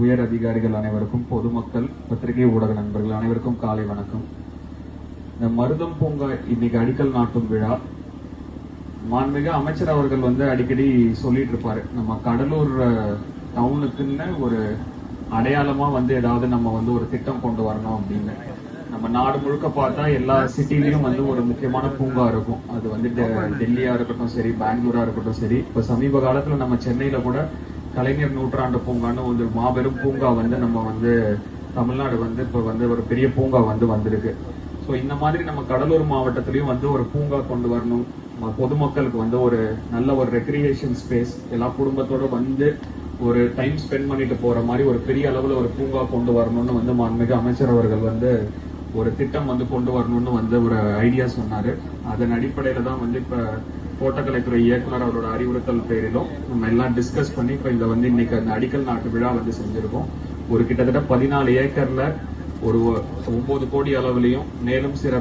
உயர் அதிகாரிகள் அனைவருக்கும் பொதுமக்கள் பத்திரிகை ஊடக நண்பர்கள் அனைவருக்கும் காலை வணக்கம். இந்த மருதம் பூங்கா இன்னைக்கு அடிக்கல் நாட்டும் விழா. மாண்புமிகு அமைச்சர் அவர்கள் வந்து அடிக்கடி சொல்லிட்டு இருப்பாரு. நம்ம கடலூர் டவுனுக்குன்னு ஒரு அடையாளமா வந்து ஏதாவது நம்ம வந்து ஒரு திட்டம் கொண்டு வரணும் அப்படின்னு. நம்ம நாடு முழுக்க பார்த்தா எல்லா சிட்டிலையும் வந்து ஒரு முக்கியமான பூங்கா இருக்கும். அது வந்து டெல்லியா இருக்கட்டும் சரி பெங்களூரா இருக்கட்டும் சரி. இப்ப சமீப காலத்துல நம்ம சென்னையில கூட கலைஞர் நூற்றாண்டு பூங்கான்னு ஒரு மாபெரும் பூங்கா வந்து நம்ம வந்து தமிழ்நாடு வந்து இப்போ வந்து ஒரு பெரிய பூங்கா வந்து வந்திருக்கு. ஸோ இந்த மாதிரி நம்ம கடலூர் மாவட்டத்திலையும் வந்து ஒரு பூங்கா கொண்டு வரணும். பொதுமக்களுக்கு வந்து ஒரு நல்ல ஒரு ரெக்ரியேஷன் ஸ்பேஸ் எல்லா குடும்பத்தோட வந்து ஒரு டைம் ஸ்பெண்ட் பண்ணிட்டு போற மாதிரி ஒரு பெரிய அளவுல ஒரு பூங்கா கொண்டு வரணும்னு வந்து மாண்புமிகு அமைச்சர் அவர்கள் வந்து ஒரு திட்டம் வந்து கொண்டு வரணும்னு வந்து ஒரு ஐடியா சொன்னாரு. அதன் அடிப்படையில தான் வந்து இப்ப தோட்டக்கலைத்துறை இயக்குனர் அவரோட அறிவுறுத்தல் பேரிலும் நம்ம எல்லாம் டிஸ்கஸ் பண்ணி இப்ப இதை வந்து இன்னைக்கு அந்த அடிக்கல் நாட்டு விழா வந்து செஞ்சிருக்கோம். ஒரு கிட்டத்தட்ட பதினாலு ஏக்கர்ல ஒரு ஒன்பது கோடி அளவுலையும் மேலும் சில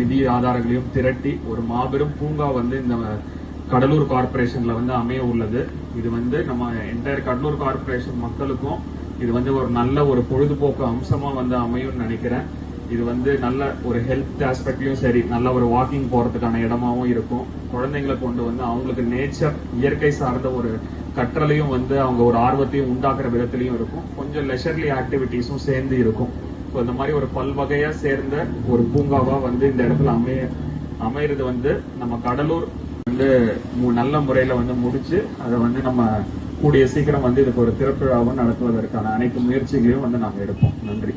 நிதி ஆதாரங்களையும் திரட்டி ஒரு மாபெரும் பூங்கா வந்து இந்த கடலூர் கார்ப்பரேஷன்ல வந்து அமைய உள்ளது. இது வந்து நம்ம என்டையர் கடலூர் கார்ப்பரேஷன் மக்களுக்கும் இது வந்து ஒரு நல்ல ஒரு பொழுதுபோக்கு அம்சமா வந்து அமையும்னு நினைக்கிறேன். இது வந்து நல்ல ஒரு ஹெல்த் ஆஸ்பெக்ட்லயும் சரி நல்ல ஒரு வாக்கிங் போறதுக்கான இடமாவும் இருக்கும். குழந்தைங்களை கொண்டு வந்து அவங்களுக்கு நேச்சர் இயற்கை சார்ந்த ஒரு கற்றலையும் வந்து அவங்க ஒரு ஆர்வத்தையும் உண்டாக்குற விதத்திலையும் இருக்கும். கொஞ்சம் லெஷர்லி ஆக்டிவிட்டிஸும் சேர்ந்து இருக்கும். ஸோ இந்த மாதிரி ஒரு பல்வகையா சேர்ந்த ஒரு பூங்காவா வந்து இந்த இடத்துல அமைய அமையிறது வந்து நம்ம கடலூர் வந்து மு- நல்ல முறையில வந்து முடிச்சு அதை வந்து நம்ம கூடிய சீக்கிரம் வந்து இதுக்கு ஒரு திறப்பு விழாவும் நடத்துவதற்கான அனைத்து முயற்சிகளையும் வந்து நாங்கள் எடுப்போம். நன்றி.